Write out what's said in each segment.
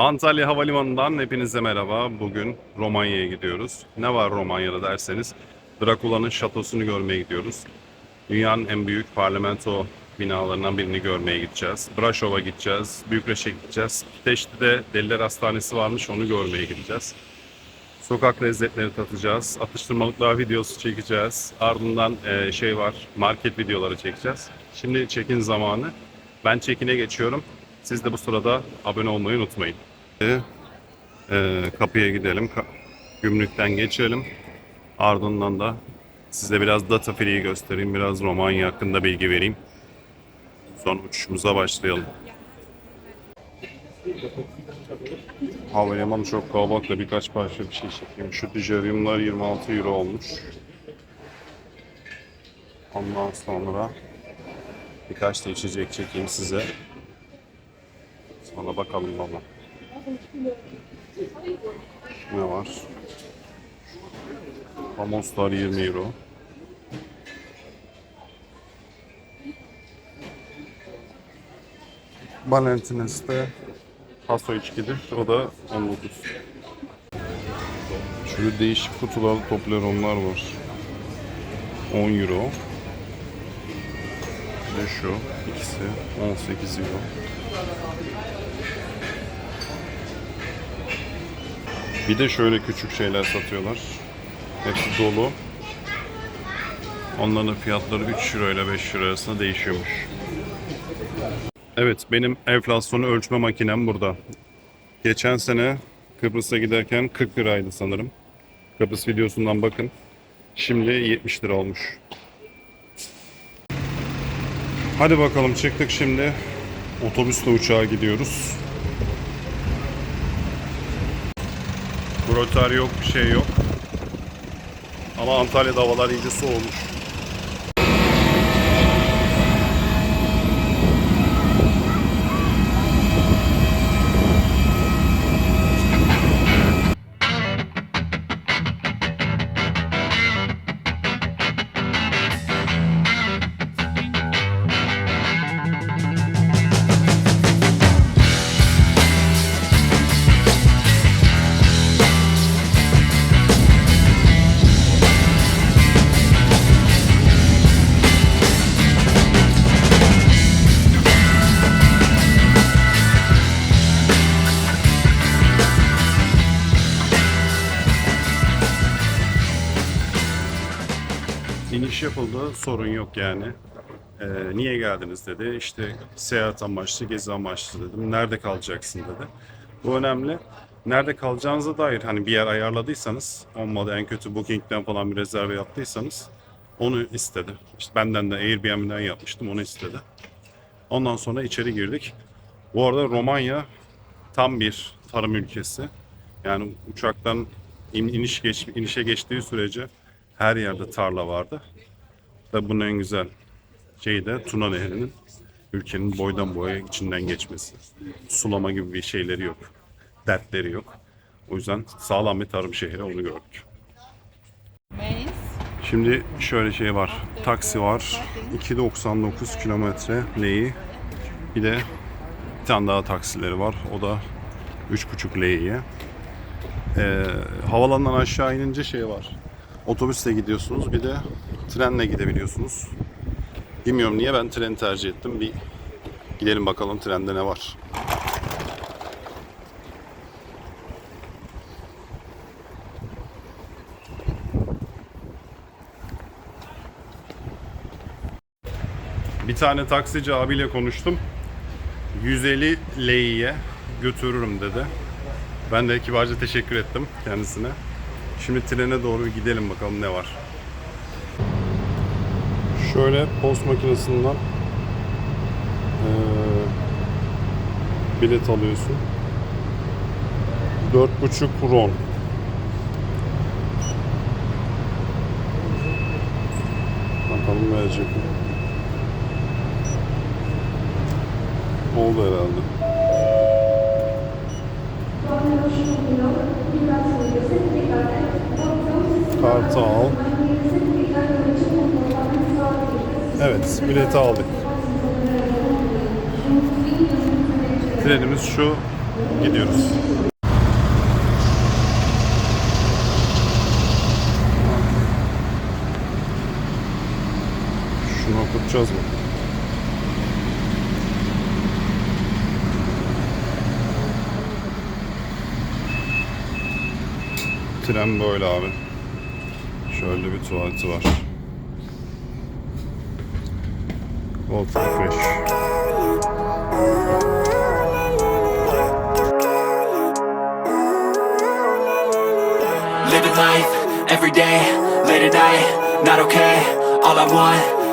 Antalya Havalimanı'ndan hepinize merhaba. Bugün Romanya'ya gidiyoruz. Ne var Romanya'da derseniz Drakula'nın şatosunu görmeye gidiyoruz. Dünyanın en büyük parlamento binalarından birini görmeye gideceğiz. Braşov'a gideceğiz, Bükreş'e gideceğiz. Piteşti'de Deliler Hastanesi varmış onu görmeye gideceğiz. Sokak lezzetleri tatacağız. Atıştırmalıklar videosu çekeceğiz. Ardından eee, şey var, market videoları çekeceğiz. Şimdi çekin zamanı. Ben çekine geçiyorum. Siz de bu sırada abone olmayı unutmayın. Eee, kapıya gidelim. Ka- Gümrükten geçelim. Ardından da size biraz data free'yi göstereyim. Biraz Romanya hakkında bilgi vereyim. Sonra uçuşumuza başlayalım. Havalimanı çok kalabalık da birkaç parça bir şey çekeyim. Şu tijeryumlar 26 euro olmuş. Ondan sonra birkaç da içecek çekeyim size. Sonra bakalım baba. Ne var? Pamoslar 20 euro. Valentines'te Paso içkidir. O da 19. Şöyle değişik kutularda Toblerone'lar var. 10 euro. Bir de şu ikisi 18 euro. Bir de şöyle küçük şeyler satıyorlar. Hepsi dolu. Onların fiyatları 3 euro ile 5 euro arasında değişiyormuş. Evet, benim enflasyonu ölçme makinem burada. Geçen sene Kıbrıs'a giderken 40 liraydı sanırım. Kıbrıs videosundan bakın. Şimdi 70 lira olmuş. Hadi bakalım çıktık şimdi. Otobüsle uçağa gidiyoruz. Brotar yok, bir şey yok. Ama Antalya'da havalar iyice soğumuş. Sorun yok yani. Ee, niye geldiniz dedi. İşte seyahat amaçlı, gezi amaçlı dedim. Nerede kalacaksın dedi. Bu önemli. Nerede kalacağınıza dair hani bir yer ayarladıysanız, olmadı en kötü Booking'den falan bir rezerve yaptıysanız onu istedi. İşte benden de Airbnb'den yapmıştım, onu istedi. Ondan sonra içeri girdik. Bu arada Romanya tam bir tarım ülkesi. Yani uçaktan in- iniş geç, inişe geçtiği sürece her yerde tarla vardı. Ve bunun en güzel şeyi de Tuna Nehri'nin ülkenin boydan boya içinden geçmesi. Sulama gibi bir şeyleri yok. Dertleri yok. O yüzden sağlam bir tarım şehri onu gördük. Şimdi şöyle şey var. Taksi var. 2.99 kilometre neyi? Bir de bir tane daha taksileri var. O da 3.5 L'ye. Ee, havalandan aşağı inince şey var. Otobüsle gidiyorsunuz bir de trenle gidebiliyorsunuz. Bilmiyorum niye ben treni tercih ettim. Bir gidelim bakalım trende ne var. Bir tane taksici abiyle konuştum. 150 L'ye götürürüm dedi. Ben de kibarca teşekkür ettim kendisine. Şimdi trene doğru gidelim bakalım ne var. Şöyle post makinesinden eee, bilet alıyorsun. 4,5 ron. Bakalım verecek mi? Oldu herhalde. Kartı Evet, bileti aldık. Trenimiz şu gidiyoruz. Şunu okutacağız mı? Tren böyle abi. Şöyle bir tuvaleti var. Walter Fresh. Living life every day, late at night, not okay. All I want,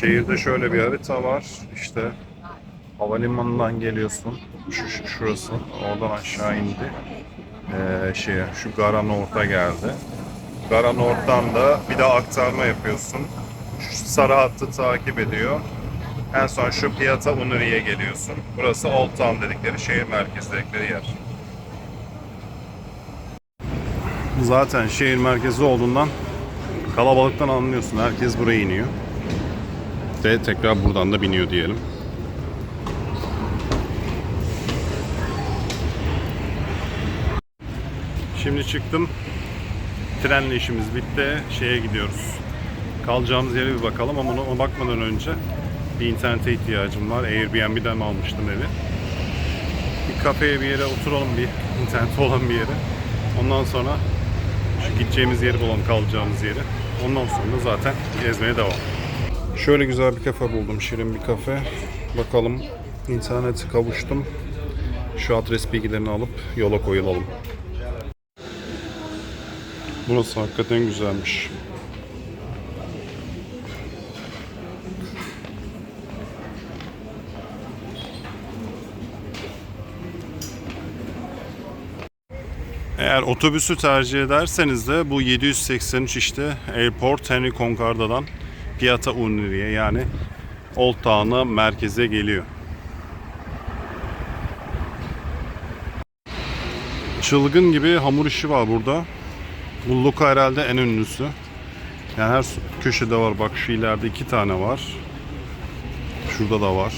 Şehirde şöyle bir harita var. İşte havalimanından geliyorsun. Şu, şu- şurası. Oradan aşağı indi. Ee, şeye, şu Garanort'a geldi. Garanort'tan da bir daha aktarma yapıyorsun. Şu sarı hattı takip ediyor. En son şu Piazza Uniri'ye geliyorsun. Burası Old Town dedikleri şehir merkezi dedikleri yer. Zaten şehir merkezi olduğundan kalabalıktan anlıyorsun. Herkes buraya iniyor. Ve tekrar buradan da biniyor diyelim. Şimdi çıktım. Trenle işimiz bitti. Şeye gidiyoruz. Kalacağımız yere bir bakalım ama ona bakmadan önce bir internete ihtiyacım var. Airbnb'den almıştım evi. Bir kafeye bir yere oturalım bir interneti olan bir yere. Ondan sonra şu gideceğimiz yeri bulalım kalacağımız yeri. Ondan sonra zaten gezmeye devam. Şöyle güzel bir kafe buldum. Şirin bir kafe. Bakalım internete kavuştum. Şu adres bilgilerini alıp yola koyulalım. Burası hakikaten güzelmiş. Eğer otobüsü tercih ederseniz de bu 783 işte Airport Henry Concarda'dan Piazza Uniri'ye yani Old Town'a merkeze geliyor. Çılgın gibi hamur işi var burada. Bu Luca herhalde en ünlüsü. Yani her köşede var. Bak şu ileride iki tane var. Şurada da var.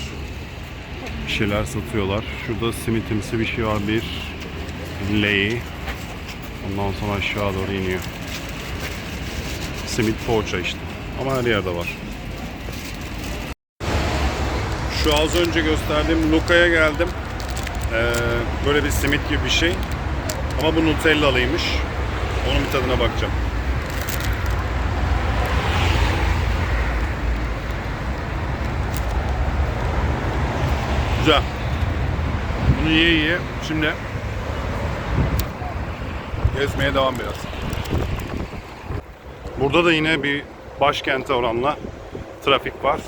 Bir şeyler satıyorlar. Şurada simitimsi bir şey var. Bir lei. Ondan sonra aşağı doğru iniyor. Simit poğaça işte. Ama her yerde var. Şu az önce gösterdiğim Luca'ya geldim. Ee, böyle bir simit gibi bir şey. Ama bu Nutella'lıymış. Onun bir tadına bakacağım. Güzel. Bunu yiye yiye şimdi gezmeye devam biraz. Burada da yine bir başkente oranla trafik var.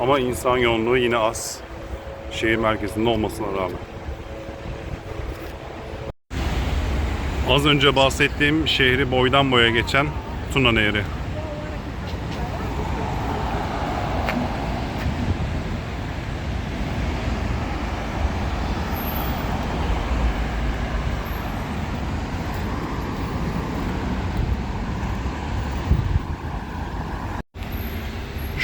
Ama insan yoğunluğu yine az. Şehir merkezinde olmasına rağmen. Az önce bahsettiğim şehri boydan boya geçen Tuna Nehri.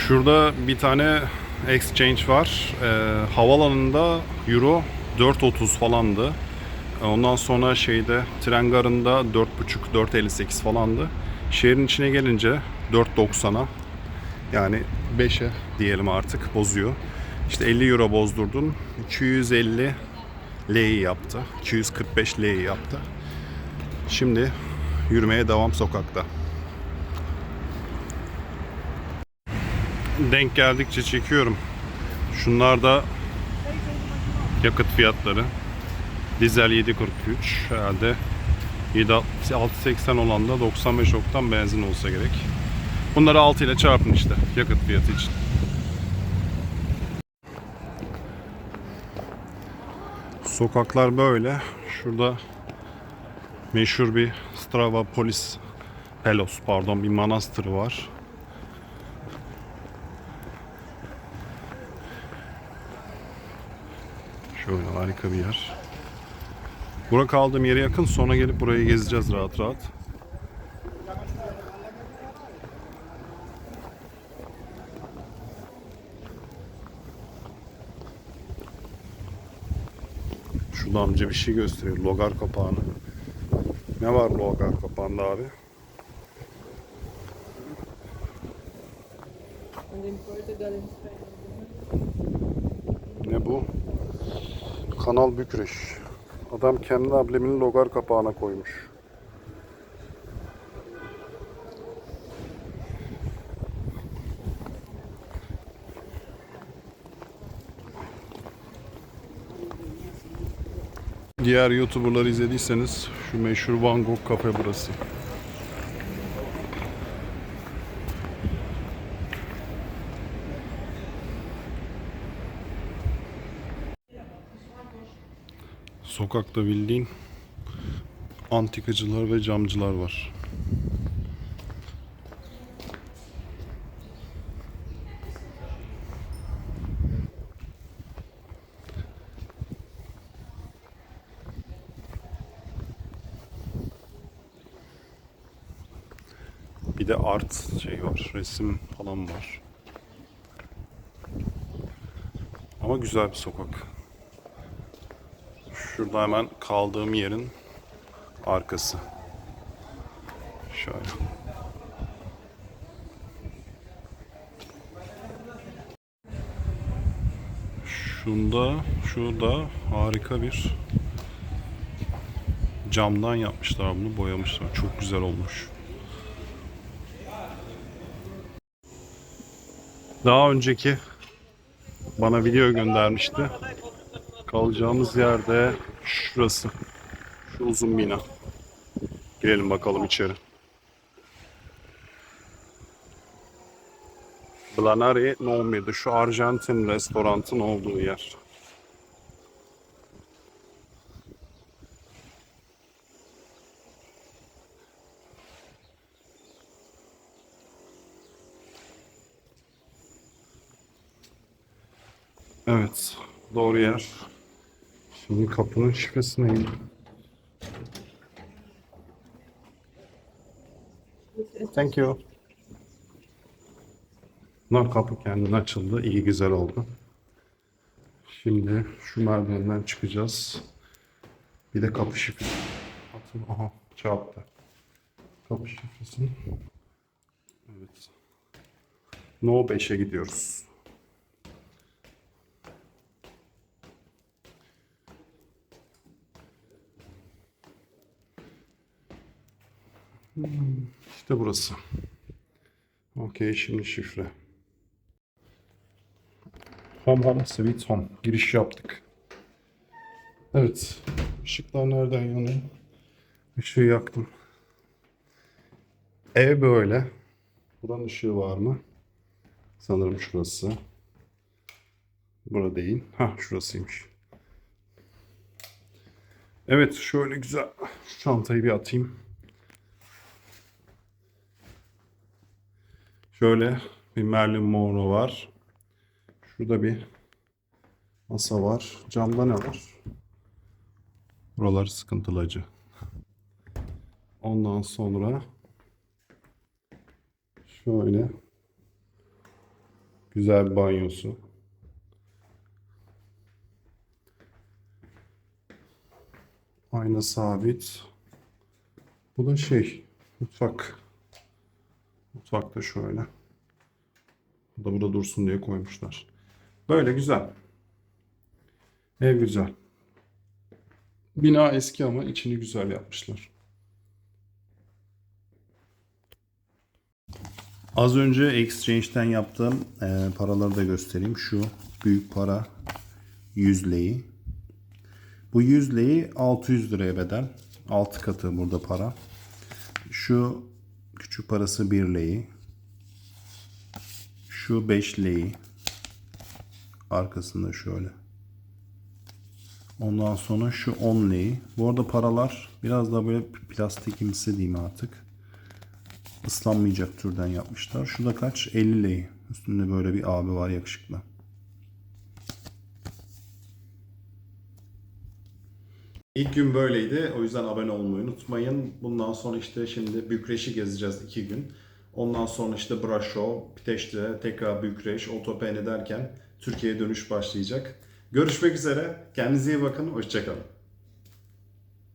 Şurada bir tane exchange var. Ee, havalanında euro 4.30 falandı. Ondan sonra şeyde tren garında 4.5 4.58 falandı. Şehrin içine gelince 4.90'a yani 5'e diyelim artık bozuyor. İşte 50 euro bozdurdun 250 L'yi yaptı. 245 L'yi yaptı. Şimdi yürümeye devam sokakta. Denk geldikçe çekiyorum. Şunlar da yakıt fiyatları. Dizel 7.43 herhalde 6.80 olan da 95 oktan benzin olsa gerek. Bunları 6 ile çarpın işte yakıt fiyatı için. Sokaklar böyle. Şurada meşhur bir Strava Polis Pelos pardon bir manastır var. Şöyle harika bir yer. Bura kaldığım yere yakın sonra gelip burayı gezeceğiz rahat rahat. Şurada amca bir şey gösteriyor. Logar kapağını. Ne var logar kapağında abi? And Portugal and Spain. Ne bu? Kanal Bükreş. Adam kendi amblemini logar kapağına koymuş. Diğer YouTuber'ları izlediyseniz şu meşhur Van Gogh kafe burası. Sokakta bildiğin antikacılar ve camcılar var. Bir de art şey var, resim falan var. Ama güzel bir sokak. Şurada hemen kaldığım yerin arkası. Şöyle. Şunda, şurada harika bir camdan yapmışlar bunu, boyamışlar. Çok güzel olmuş. Daha önceki bana video göndermişti. Kalacağımız yerde şurası. Şu uzun bina. Girelim bakalım içeri. Blanari Nomi'di. Şu Arjantin restorantın olduğu yer. Evet, doğru yer. Şimdi kapının şifresi neydi? Thank you. Bunlar kapı kendine açıldı. İyi güzel oldu. Şimdi şu merdivenden çıkacağız. Bir de kapı şifresi. Atın. Aha çarptı. Kapı şifresini. Evet. No 5'e gidiyoruz. İşte burası. Okey şimdi şifre. Home home sweet home. Giriş yaptık. Evet. Işıklar nereden yanıyor? Işığı yaktım. Ev böyle. Buranın ışığı var mı? Sanırım şurası. Burada değil. Ha şurasıymış. Evet şöyle güzel. Şu çantayı bir atayım. Şöyle bir Merlin Monroe var. Şurada bir masa var. Camda ne var? Buralar sıkıntılı acı. Ondan sonra şöyle Güzel bir banyosu. Ayna sabit. Bu da şey, mutfak. Mutfak da şöyle. Bu da burada dursun diye koymuşlar. Böyle güzel. Ev güzel. Bina eski ama içini güzel yapmışlar. Az önce exchange'den yaptığım e, paraları da göstereyim. Şu büyük para 100 leyi. Bu 100 leyi 600 liraya bedel. 6 katı burada para. Şu küçük parası 1 leyi. Şu 5 leyi. Arkasında şöyle. Ondan sonra şu 10 leyi. Bu arada paralar biraz daha böyle plastikimsi diyeyim artık. Islanmayacak türden yapmışlar. Şu da kaç? 50 leyi. Üstünde böyle bir abi var yakışıklı. İlk gün böyleydi. O yüzden abone olmayı unutmayın. Bundan sonra işte şimdi Bükreş'i gezeceğiz iki gün. Ondan sonra işte Braşov, Piteş'te tekrar Bükreş, Otopeni derken Türkiye'ye dönüş başlayacak. Görüşmek üzere. Kendinize iyi bakın. Hoşçakalın.